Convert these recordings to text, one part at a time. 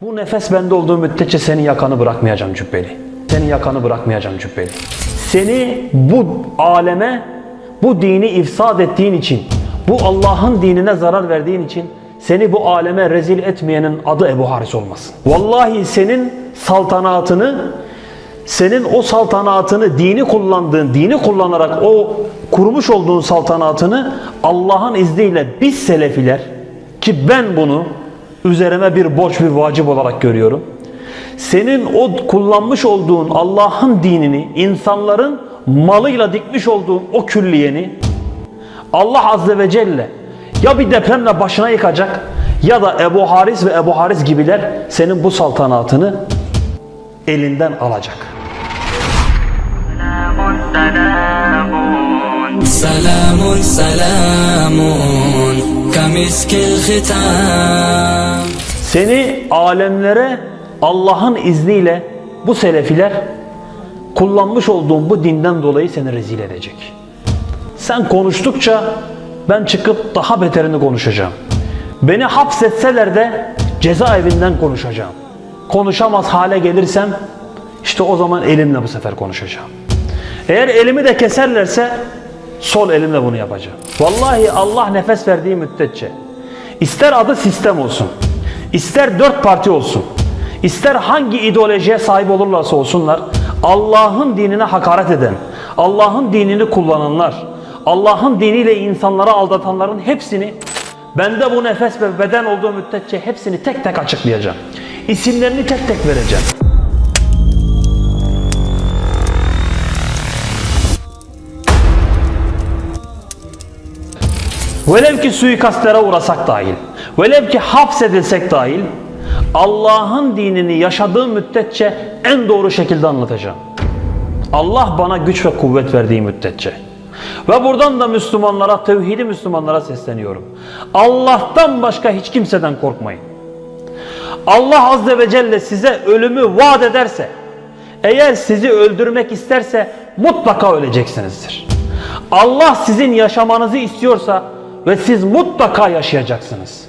Bu nefes bende olduğu müddetçe senin yakanı bırakmayacağım cübbeli. Senin yakanı bırakmayacağım cübbeli. Seni bu aleme, bu dini ifsad ettiğin için, bu Allah'ın dinine zarar verdiğin için seni bu aleme rezil etmeyenin adı Ebu Haris olmasın. Vallahi senin saltanatını, senin o saltanatını, dini kullandığın, dini kullanarak o kurmuş olduğun saltanatını Allah'ın izniyle biz Selefiler ki ben bunu üzerime bir borç, bir vacip olarak görüyorum. Senin o kullanmış olduğun Allah'ın dinini, insanların malıyla dikmiş olduğun o külliyeni Allah Azze ve Celle ya bir depremle başına yıkacak ya da Ebu Haris ve Ebu Haris gibiler senin bu saltanatını elinden alacak. سلام سلام كمسك الختام Seni alemlere Allah'ın izniyle bu selefiler kullanmış olduğun bu dinden dolayı seni rezil edecek. Sen konuştukça ben çıkıp daha beterini konuşacağım. Beni hapsetseler de cezaevinden konuşacağım. Konuşamaz hale gelirsem işte o zaman elimle bu sefer konuşacağım. Eğer elimi de keserlerse sol elimle bunu yapacağım. Vallahi Allah nefes verdiği müddetçe ister adı sistem olsun, ister dört parti olsun, ister hangi ideolojiye sahip olurlarsa olsunlar, Allah'ın dinine hakaret eden, Allah'ın dinini kullananlar, Allah'ın diniyle insanları aldatanların hepsini bende bu nefes ve beden olduğu müddetçe hepsini tek tek açıklayacağım. İsimlerini tek tek vereceğim. Velev ki suikastlere uğrasak dahil, velev ki hapsedilsek dahil, Allah'ın dinini yaşadığım müddetçe en doğru şekilde anlatacağım. Allah bana güç ve kuvvet verdiği müddetçe. Ve buradan da Müslümanlara, tevhidi Müslümanlara sesleniyorum. Allah'tan başka hiç kimseden korkmayın. Allah Azze ve Celle size ölümü vaat ederse, eğer sizi öldürmek isterse mutlaka öleceksinizdir. Allah sizin yaşamanızı istiyorsa ve siz mutlaka yaşayacaksınız.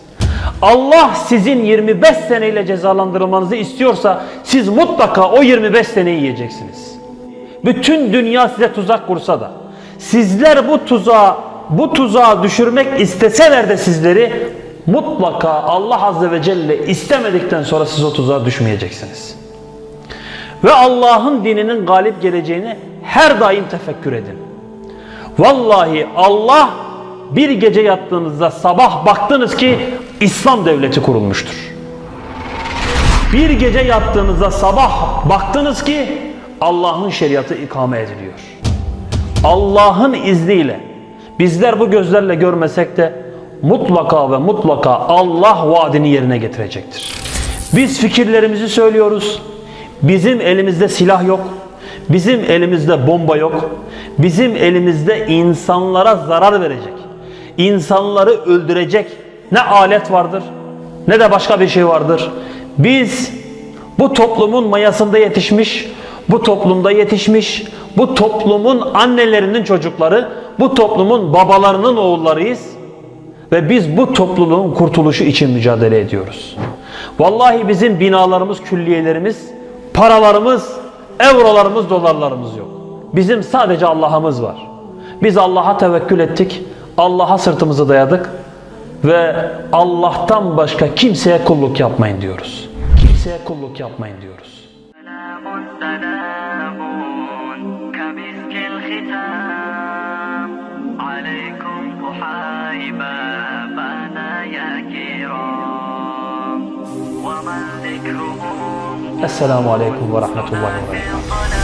Allah sizin 25 seneyle cezalandırılmanızı istiyorsa siz mutlaka o 25 seneyi yiyeceksiniz. Bütün dünya size tuzak kursa da sizler bu tuzağa bu tuzağa düşürmek isteseler de sizleri mutlaka Allah Azze ve Celle istemedikten sonra siz o tuzağa düşmeyeceksiniz. Ve Allah'ın dininin galip geleceğini her daim tefekkür edin. Vallahi Allah bir gece yattığınızda sabah baktınız ki İslam devleti kurulmuştur. Bir gece yattığınızda sabah baktınız ki Allah'ın şeriatı ikame ediliyor. Allah'ın izniyle bizler bu gözlerle görmesek de mutlaka ve mutlaka Allah vaadini yerine getirecektir. Biz fikirlerimizi söylüyoruz. Bizim elimizde silah yok. Bizim elimizde bomba yok. Bizim elimizde insanlara zarar verecek, insanları öldürecek ne alet vardır ne de başka bir şey vardır. Biz bu toplumun mayasında yetişmiş, bu toplumda yetişmiş, bu toplumun annelerinin çocukları, bu toplumun babalarının oğullarıyız. Ve biz bu topluluğun kurtuluşu için mücadele ediyoruz. Vallahi bizim binalarımız, külliyelerimiz, paralarımız, eurolarımız, dolarlarımız yok. Bizim sadece Allah'ımız var. Biz Allah'a tevekkül ettik, Allah'a sırtımızı dayadık ve Allah'tan başka kimseye kulluk yapmayın diyoruz. Kimseye kulluk yapmayın diyoruz. Esselamu Aleyküm ve Rahmetullahi ve Berekatuhu.